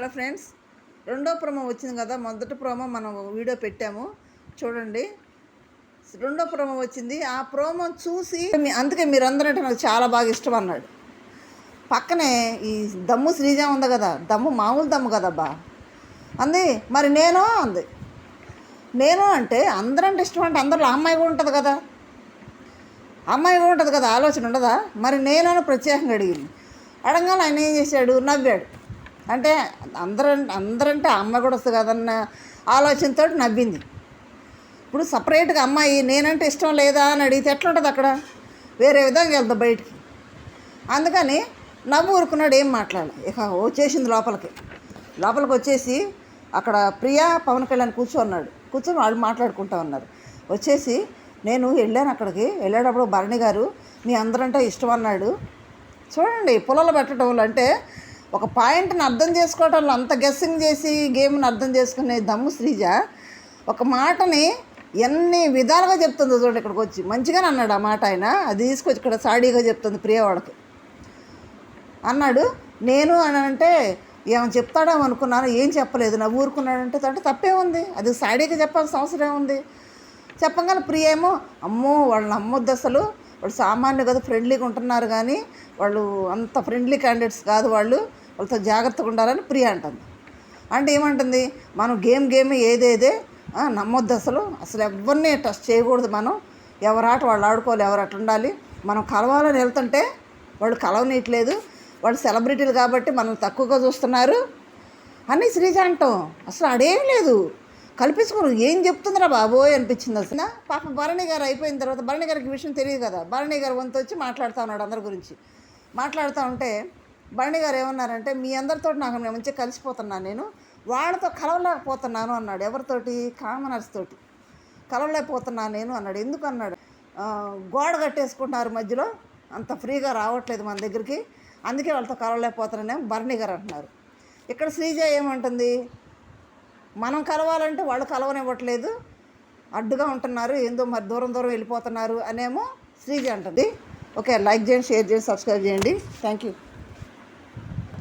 Hello friends రెండో promo వచ్చింది కదా మొదటి ప్రోమో మనం వీడియో పెట్టాము. చూడండి. రెండో ప్రోమో వచ్చింది. ఆ ప్రోమో చూసి మీ- అందుకే మీరందరూ అంటే నాకు చాలా బాగా ఇష్టం అన్నాడు. పక్కనే ఈ దమ్ము శ్రీజ ఉంది కదా దమ్ము మామూలు దమ్ము కదబ్బా అంది మరి నేను? అంది. నేను అంటే అందరంటే ఇష్టం అంటే అందరిలో అమ్మాయి కూడా ఉంటుంది కదా. అమ్మాయి కూడా ఉంటుంది కదా ఆలోచన ఉండదా? మరి నేను ప్రత్యేకంగా అడిగింది. అడగానే ఆయన ఏం చేశాడు? నవ్వాడు. అంటే అందరూ అందరంటే ఆ అమ్మాయి కూడా వస్తుంది కదన్న ఆలోచనతో నవ్వింది. ఇప్పుడు సపరేట్గా అమ్మాయి నేనంటే ఇష్టం లేదా అని అడిగితే ఎట్లుంటుంది అక్కడ? వేరే విధంగా వెళ్తా బయటికి. అందుకని నవ్వు ఊరుకున్నాడు ఏం మాట్లాడాలి. ఇక వచ్చేసింది లోపలికి. లోపలికి వచ్చేసి అక్కడ ప్రియా పవన్ కళ్యాణ్ కూర్చోన్నాడు కూర్చొని వాళ్ళు మాట్లాడుకుంటా ఉన్నారు. వచ్చేసి నేను వెళ్ళాను అక్కడికి. వెళ్ళేటప్పుడు భరణి గారు మీ అందరంటే ఇష్టం అన్నాడు. చూడండి పొలాలు పెట్టడం అంటే ఒక పాయింట్ని అర్థం చేసుకోవటంలో అంత గెస్సింగ్ చేసి గేమ్ని అర్థం చేసుకునే దమ్ము శ్రీజ ఒక మాటని ఎన్ని విధాలుగా చెప్తుందో చూడండి ఇక్కడికి వచ్చి. మంచిగానే అన్నాడు ఆ మాట ఆయన. అది తీసుకొచ్చి ఇక్కడ సాడీగా చెప్తుంది ప్రియవాడకి అన్నాడు నేను అని అంటే ఏమైనా చెప్తాడేమో అనుకున్నాను ఏం చెప్పలేదు. నా ఊరుకున్నాడంటే అంటే తప్పే ఉంది. అది సాడీగా చెప్పాల్సిన అవసరం ఉంది చెప్పగానే ప్రియ ఏమో అమ్మో వాళ్ళని అమ్మొద్దు అసలు. వాళ్ళు సామాన్య కదా ఫ్రెండ్లీగా ఉంటున్నారు కానీ వాళ్ళు అంత ఫ్రెండ్లీ క్యాండిడేట్స్ కాదు వాళ్ళు. వాళ్ళతో జాగ్రత్తగా ఉండాలని ప్రియ అంటుంది. అంటే ఏమంటుంది? మనం గేమ్ గేమ్ ఏదేదే నమ్మొద్దు అసలు. అసలు ఎవరిని టచ్ చేయకూడదు మనం. ఎవరాట వాళ్ళు ఆడుకోవాలి ఎవరు అట్లా ఉండాలి. మనం కలవాలని వెళ్తుంటే వాళ్ళు కలవనీయట్లేదు. వాళ్ళు సెలబ్రిటీలు కాబట్టి మనం తక్కువగా చూస్తున్నారు. అని శ్రీజ అంటాం అసలు అడేం లేదు. కల్పించుకోరు ఏం చెప్తుందిరా బాబోయ్ అనిపించింది అసలు. పాప భరణి గారు అయిపోయిన తర్వాత భరణి గారికి విషయం తెలియదు కదా. భరణి గారు వంతు వచ్చి మాట్లాడుతూ ఉన్నాడు అందరి గురించి. మాట్లాడుతూ ఉంటే భరణి గారు ఏమన్నారంటే మీ అందరితో నాకు నేను మంచిగా కలిసిపోతున్నాను నేను. వాళ్ళతో కలవలేకపోతున్నాను అన్నాడు. ఎవరితోటి? కామనర్స్ తోటి. కలవలేకపోతున్నాను నేను అన్నాడు. ఎందుకు? అన్నాడు. గోడ కట్టేసుకుంటున్నారు మధ్యలో. అంత ఫ్రీగా రావట్లేదు మన దగ్గరికి. అందుకే వాళ్ళతో కలవలేకపోతున్నానేమో భరణి గారు అంటున్నారు. ఇక్కడ శ్రీజ ఏమంటుంది? మనం కలవాలంటే వాళ్ళు కలవనివ్వట్లేదు. అడ్డుగా ఉంటున్నారు. ఏందో మరి దూరం దూరం వెళ్ళిపోతున్నారు అనేమో శ్రీజ అంటుంది. ఓకే లైక్ చేయండి షేర్ చేయండి సబ్స్క్రైబ్ చేయండి. Thank you